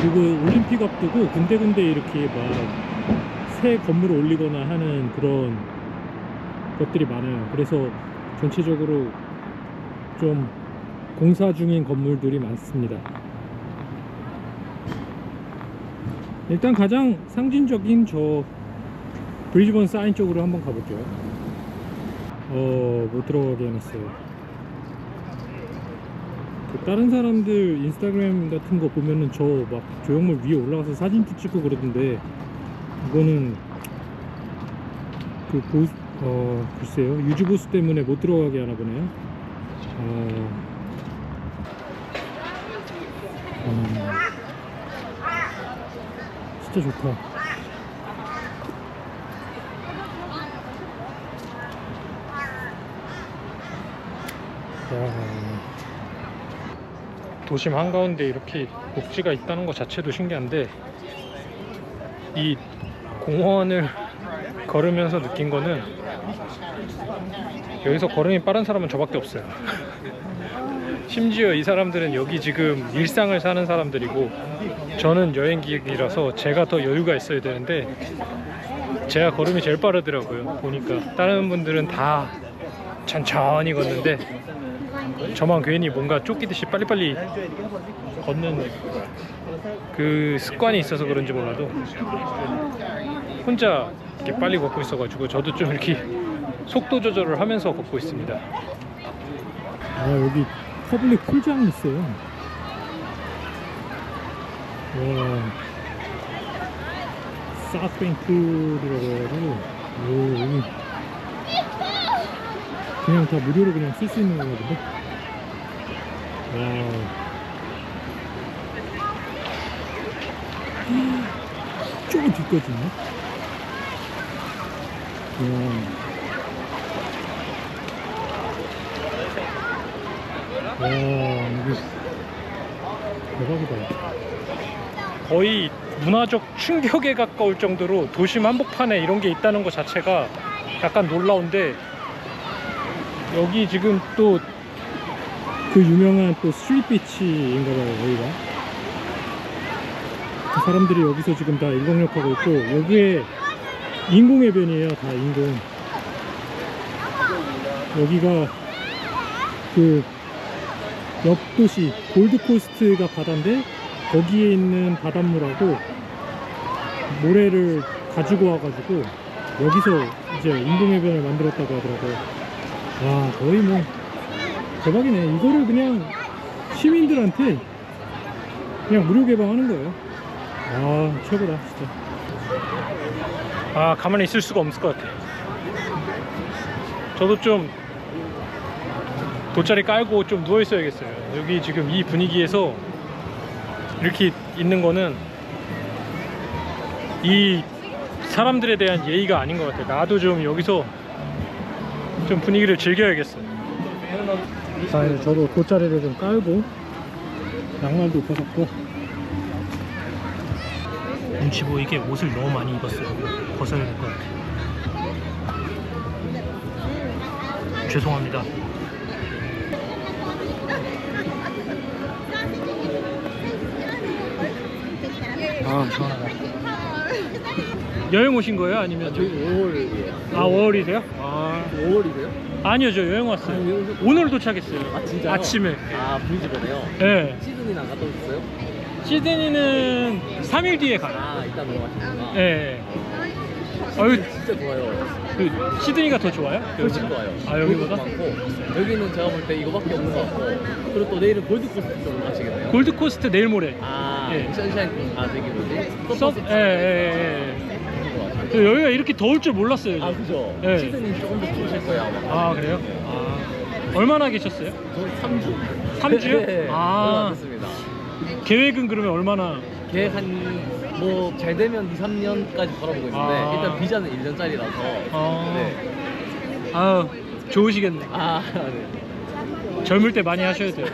그리고 올림픽 앞두고 군데군데 이렇게 막 새 건물을 올리거나 하는 그런 것들이 많아요. 그래서 전체적으로 좀 공사 중인 건물들이 많습니다. 일단 가장 상징적인 저 브리즈번 사인 쪽으로 한번 가볼게요. 어, 못 들어가게 해놨어요. 그 다른 사람들 인스타그램 같은 거 보면은 저 막 조형물 위에 올라가서 사진도 찍고 그러던데 이거는 그 보수, 어, 글쎄요. 유지 보수 때문에 못 들어가게 하나 보네요. 어, 음, 진짜 좋다. 야, 도심 한가운데 이렇게 녹지가 있다는 것 자체도 신기한데 이 공원을 걸으면서 느낀 거는 여기서 걸음이 빠른 사람은 저밖에 없어요. 심지어 이 사람들은 여기 지금 일상을 사는 사람들이고 저는 여행객이라서 제가 더 여유가 있어야 되는데 제가 걸음이 제일 빠르더라고요. 보니까 다른 분들은 다 천천히 걷는데 저만 괜히 뭔가 쫓기듯이 빨리빨리 걷는 그 습관이 있어서 그런지 몰라도 혼자 이렇게 빨리 걷고 있어가지고 저도 좀 이렇게 속도 조절을 하면서 걷고 있습니다. 아 여기 퍼블릭 풀장이 있어요. 와 사스뱅풀이라고 해가지고 오 그냥 다 무료로 그냥 쓸 수 있는 거거든요. 와. 조금 뒤까지 있네. 와. 와, 이게 대박이다. 거의 문화적 충격에 가까울 정도로 도심 한복판에 이런 게 있다는 것 자체가 약간 놀라운데 여기 지금 또 그 유명한 또 스트리트 비치인가 봐요 여기가. 그 사람들이 여기서 지금 다 일광욕하고 있고 여기에 인공해변이에요 다 인공. 여기가 그 옆도시 골드코스트가 바다인데 거기에 있는 바닷물하고 모래를 가지고 와가지고 여기서 이제 인공해변을 만들었다고 하더라고요. 와 거의 뭐 대박이네. 이거를 그냥 시민들한테 그냥 무료 개방하는 거예요. 아 최고다 진짜. 아 가만히 있을 수가 없을 것 같아. 저도 좀 돗자리 깔고 좀 누워 있어야겠어요. 여기 지금 이 분위기에서 이렇게 있는 거는 이 사람들에 대한 예의가 아닌 것 같아요 나도 좀 여기서 좀 분위기를 즐겨야겠어요 자 이제 저도 돗자리를 좀 깔고 양말도 벗었고 눈치 보이게 옷을 너무 많이 입었어요 벗어야 될 것 같아요 죄송합니다 아 시원하다 여행 오신 거예요? 아니면 저희 5월이에요. 아 5월이세요? 아 5월이세요? 아니요 저 여행 왔어요 아, 여행 오셨- 오늘 도착했어요 아 진짜요? 아침에 아 브리즈번에요? 예 시드니는 안 갔다 오셨어요? 시드니는 3일 뒤에 가요 아 이따 넘어가시는구나. 예 어유 진짜 좋아요. 그 시드니가 더 좋아요? 훨씬 여기보다? 좋아요. 아 여기보다? 많고 여기는 제가 볼 때 이거밖에 없는 것 같고 그리고 또 내일은 골드코스트 쪽으로 가시겠네요. 골드코스트 내일 모레 아 예. 션샤인 아 저기 뭐지? 서, 예, 예, 예. 그 여기가 이렇게 더울 줄 몰랐어요. 아 저. 그죠? 예. 시드니 조금 더 추우실 거예요 아마. 아, 그래요? 아, 얼마나 계셨어요? 저는 3주. 3주요? 네, 아. 됐습니다. 계획은 그러면 얼마나? 계획 한뭐 잘 되면 2, 3년까지 바라보고 있는데 아. 일단 비자는 1년짜리라서 아. 네. 아, 좋으시겠네. 아, 네. 젊을 때 많이 하셔야 돼요.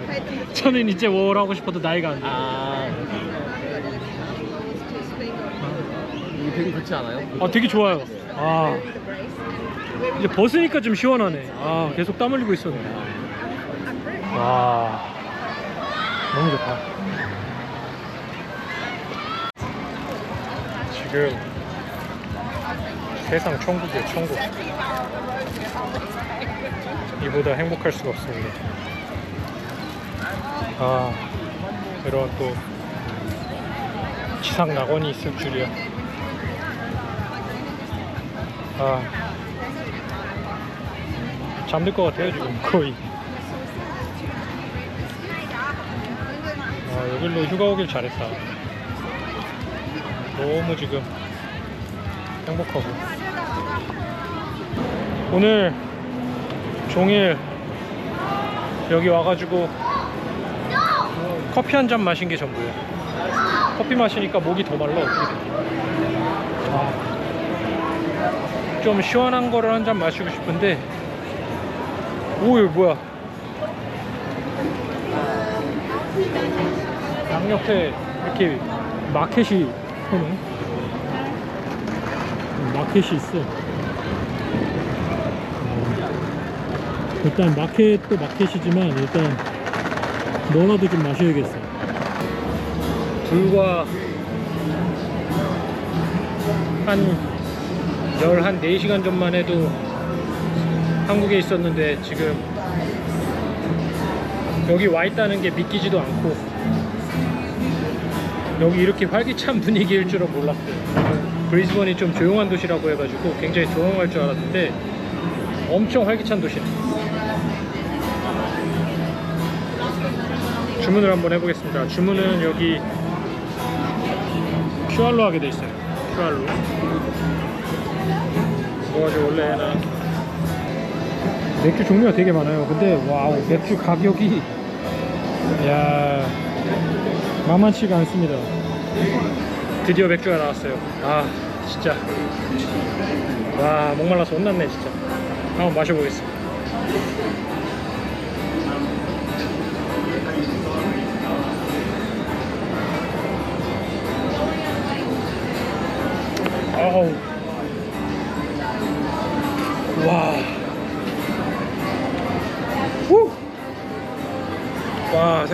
저는 이제 월 하고 싶어도 나이가 안 돼 요. 아. 이거 되게 좋지 않아요? 아, 되게 좋아요. 아, 이제 벗으니까 좀 시원하네. 아, 계속 땀 흘리고 있었네. 와, 너무 좋다. 지금 세상 천국이에요 천국 이보다 행복할 수가 없습니다 아 이런 또 지상 낙원이 있을 줄이야 아. 잠들 것 같아요 지금 거의. 아 여길로 휴가 오길 잘했다. 너무 지금 행복하고. 오늘 종일 여기 와가지고 커피 한 잔 마신 게 전부예요. 커피 마시니까 목이 더 말라 어떻게 아, 좀 시원한 거를 한 잔 마시고 싶은데. 오 이거 뭐야? 양옆에 이렇게 마켓이 서네. 마켓이 있어. 어, 일단 마켓도 마켓이지만 일단 뭐라도 좀 마셔야겠어. 불과 한 열한 4시간 전만 해도 한국에 있었는데 지금 여기 와 있다는 게 믿기지도 않고 여기 이렇게 활기찬 분위기일 줄은 몰랐어요. 브리즈번이 좀 조용한 도시라고 해가지고 굉장히 조용할 줄 알았는데 엄청 활기찬 도시네. 주문을 한번 해보겠습니다. 주문은 여기 큐알로 하게 돼 있어요. 큐알로. 뭐가 지 원래는 맥주 종류가 되게 많아요. 근데 와우 맥주 가격이 야 만만치가 않습니다. 드디어 맥주가 나왔어요. 아 진짜 와 목말라서 혼났네 진짜. 한번 마셔보겠습니다. 아우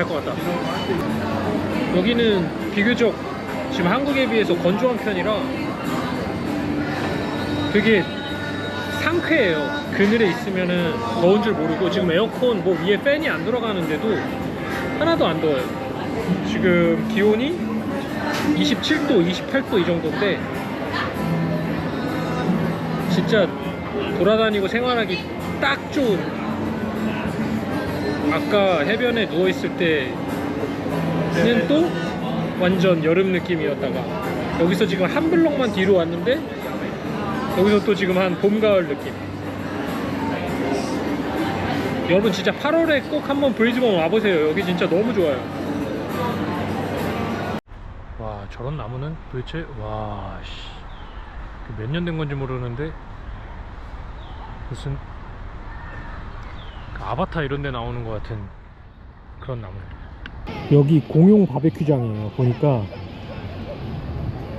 와, 살것 같다. 여기는 비교적 지금 한국에 비해서 건조한 편이라 되게 상쾌해요. 그늘에 있으면은 더운 줄 모르고 지금 에어컨 뭐 위에 팬이 안 돌아가는데도 하나도 안 더워요. 지금 기온이 27도, 28도 이 정도인데 진짜 돌아다니고 생활하기 딱 좋은 아까 해변에 누워 있을 때는 또 완전 여름 느낌이었다가 여기서 지금 한 블럭만 뒤로 왔는데 여기서 또 지금 한 봄 가을 느낌. 여러분 진짜 8월에 꼭 한번 브리즈번 와보세요. 여기 진짜 너무 좋아요. 와 저런 나무는 도대체? 와몇 년 된 건지 모르는데 무슨 그 아바타 이런 데 나오는 것 같은 그런 나무 여기 공용 바베큐장이에요. 보니까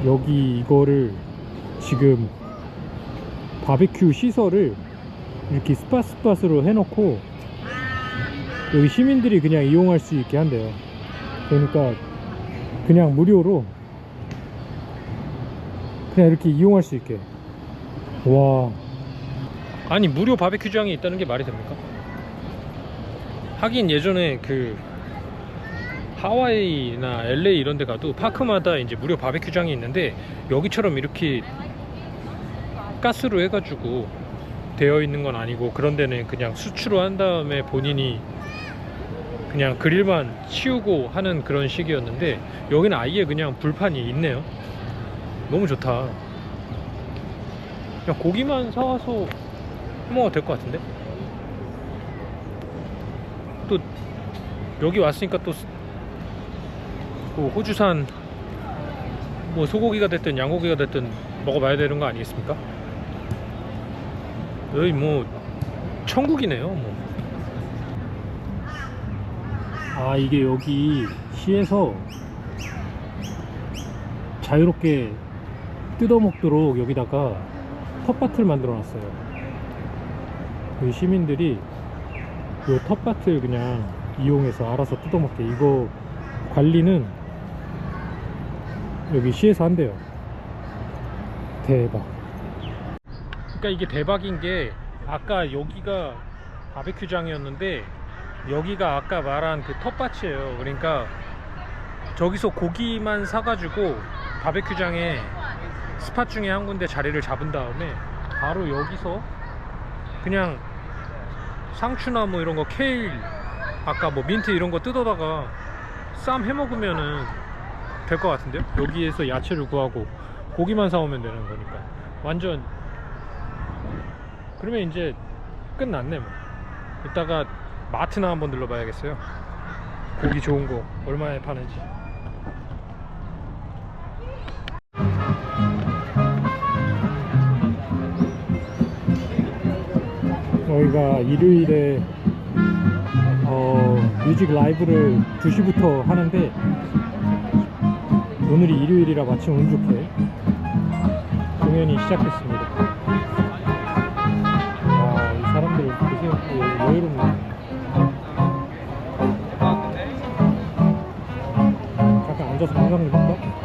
여기 이거를 지금 바베큐 시설을 이렇게 스팟스팟으로 해놓고 여기 시민들이 그냥 이용할 수 있게 한대요. 그러니까 그냥 무료로 그냥 이렇게 이용할 수 있게. 와. 아니 무료 바베큐장이 있다는 게 말이 됩니까? 하긴 예전에 그 하와이나 LA 이런 데 가도 파크마다 이제 무료 바베큐장이 있는데 여기처럼 이렇게 가스로 해가지고 되어 있는 건 아니고 그런 데는 그냥 수출을 한 다음에 본인이 그냥 그릴만 치우고 하는 그런 식이었는데 여기는 아예 그냥 불판이 있네요. 너무 좋다. 그냥 고기만 사와서 해먹어도 될 것 같은데 또 여기 왔으니까 또 스- 그 호주산 뭐 소고기가 됐든 양고기가 됐든 먹어봐야 되는 거 아니겠습니까? 여기 뭐 천국이네요 뭐. 아 이게 여기 시에서 자유롭게 뜯어먹도록 여기다가 텃밭을 만들어 놨어요 그 시민들이 이 텃밭을 그냥 이용해서 알아서 뜯어먹게 이거 관리는 여기 시에서 한대요 대박. 그러니까 이게 대박인 게 아까 여기가 바베큐장이었는데 여기가 아까 말한 그 텃밭이에요. 그러니까 저기서 고기만 사가지고 바베큐장에 스팟 중에 한 군데 자리를 잡은 다음에 바로 여기서 그냥 상추나 뭐 이런 거 케일 아까 뭐 민트 이런 거 뜯어다가 쌈 해 먹으면은 될 것 같은데요? 여기에서 야채를 구하고 고기만 사오면 되는 거니까. 완전. 그러면 이제 끝났네 뭐. 이따가 마트나 한번 들러봐야겠어요. 고기 좋은 거 얼마에 파는지 저희가 일요일에 어, 뮤직 라이브를 2시부터 하는데 오늘이 일요일이라 마침 운 좋게 공연이 시작했습니다. 와, 이 사람들 보세요. 여- 여유롭네. 잠깐 앉아서 좀 할까?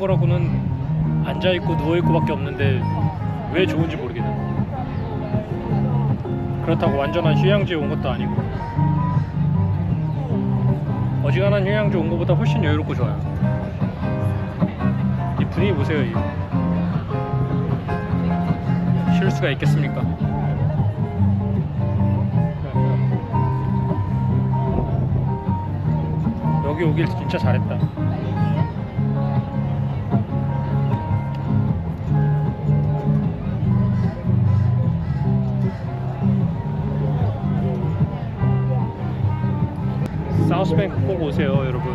거라고는 앉아 있고 누워 있고밖에 없는데 왜 좋은지 모르겠네. 그렇다고 완전한 휴양지에 온 것도 아니고 어지간한 휴양지 온 것보다 훨씬 여유롭고 좋아요. 이 분위기 보세요. 이. 쉴 수가 있겠습니까? 여기 오길 진짜 잘했다. 사우스뱅크 꼭 오세요, 여러분.